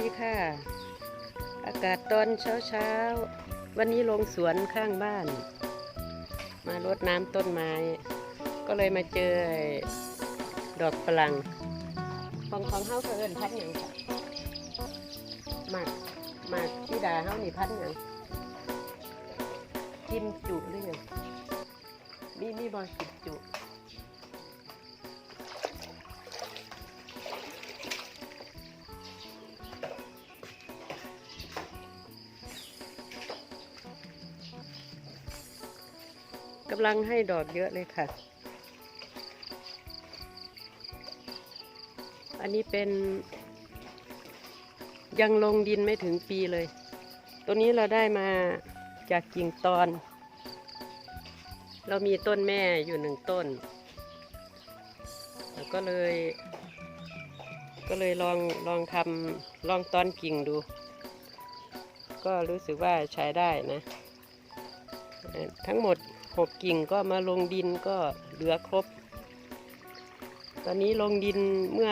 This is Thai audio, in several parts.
ดีค่ะ อากาศตอนเช้าเช้าวันนี้ลงสวนข้างบ้าน มารดน้ำต้นไม้ ก็เลยมาเจอดอกฝรั่งของของเฮาเขาเอิ้นพันธุ์หยังค่ะหมากหมากที่ดาเฮานี่พันธุ์หยังกิมจุหรือยังมีมีบอลกิมจุ กำลังให้ดอกเยอะเลยค่ะ อันนี้เป็น ยังลงดินไม่ถึงปีเลย ตัวนี้เราได้มาจากกิ่งตอน เรามีต้นแม่อยู่หนึ่งต้น แล้วก็เลย ก็เลยลองลองทำลองตอนกิ่งดู ก็รู้สึกว่าใช้ได้นะ ทั้งหมด หกกิ่งก็มาลงดินก็เหลือครบ ตอนนี้ลงดินเมื่อ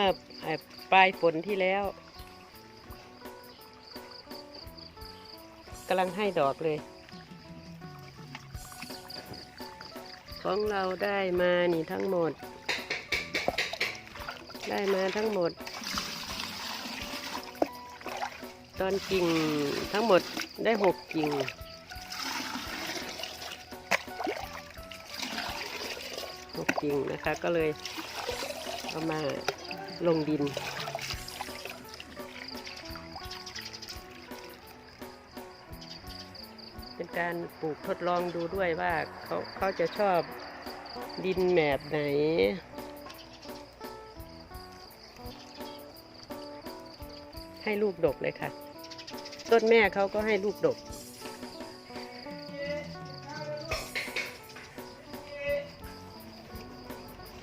ปลายฝนที่แล้วกำลังให้ดอกเลย ของเราได้มานี่ทั้งหมด ได้มาทั้งหมด ตอนกิ่งทั้งหมดได้หกกิ่ง หกกิ่งนะคะก็เลยเอามาลงดิน เป็นการปลูกทดลองดูด้วยว่าเขาเขาจะชอบดินแบบไหนให้ลูกดกเลยค่ะ ต้นแม่เขาก็ให้ลูกดก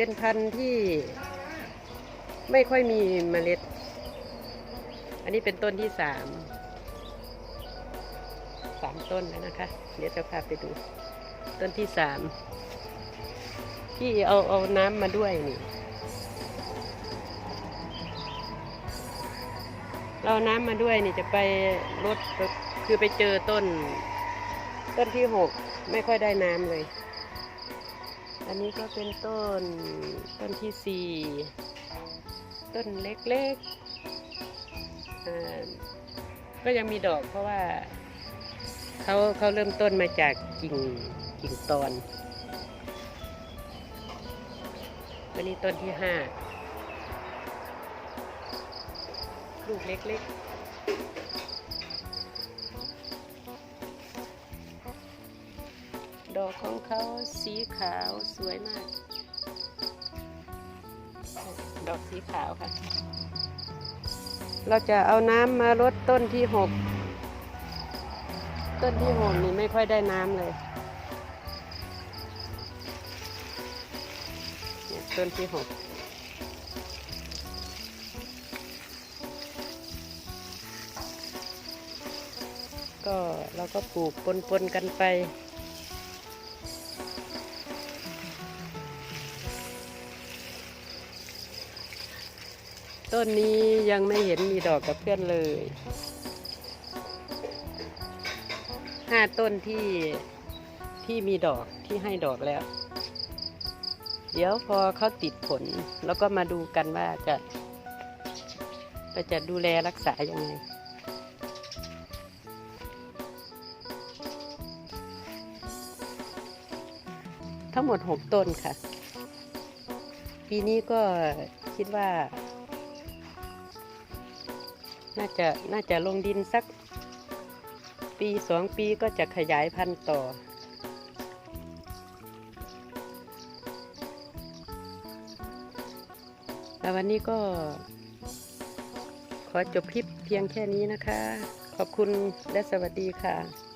เป็นพันธุ์ที่ไม่ค่อยมีเมล็ด อันนี้เป็นต้นที่สามสามต้นแล้วนะคะ เดี๋ยวจะพาไปดู ต้นที่สามที่เอาเอาน้ำมาด้วยนี่ เราน้ำมาด้วยนี่จะไปรดคือไปเจอต้น ต้นที่หกไม่ค่อยได้น้ำเลย อันนี้ก็เป็นต้นต้นที่สี่ต้นเล็กๆก็ยังมีดอกเพราะว่าเขาเขาเริ่มต้นมาจากกิ่งกิ่งตอนวันนี้ต้นที่ห้าลูกเล็กๆ ดอกของเขาสีขาวสวยมาก ดอกสีขาวค่ะ เราจะเอาน้ำมารดต้นที่หกต้นที่หกนี่ไม่ค่อยได้น้ำเลยเนี่ยต้นที่หกก็เราก็ปลูกปนๆกันไป ต้นนี้ยังไม่เห็นมีดอกกับเพื่อนเลยห้าต้นที่ที่มีดอกที่ให้ดอกแล้ว เดี๋ยวพอเขาติดผลแล้วก็มาดูกันว่าจะเราจะดูแลรักษายังไงทั้งหมดหกต้นค่ะ ปีนี้ก็คิดว่า น่าจะน่าจะลงดินสักปีสองปีก็จะขยายพันธุ์ต่อ แล้ววันนี้ก็ ขอจบคลิปเพียงแค่นี้นะคะ ขอบคุณและสวัสดีค่ะ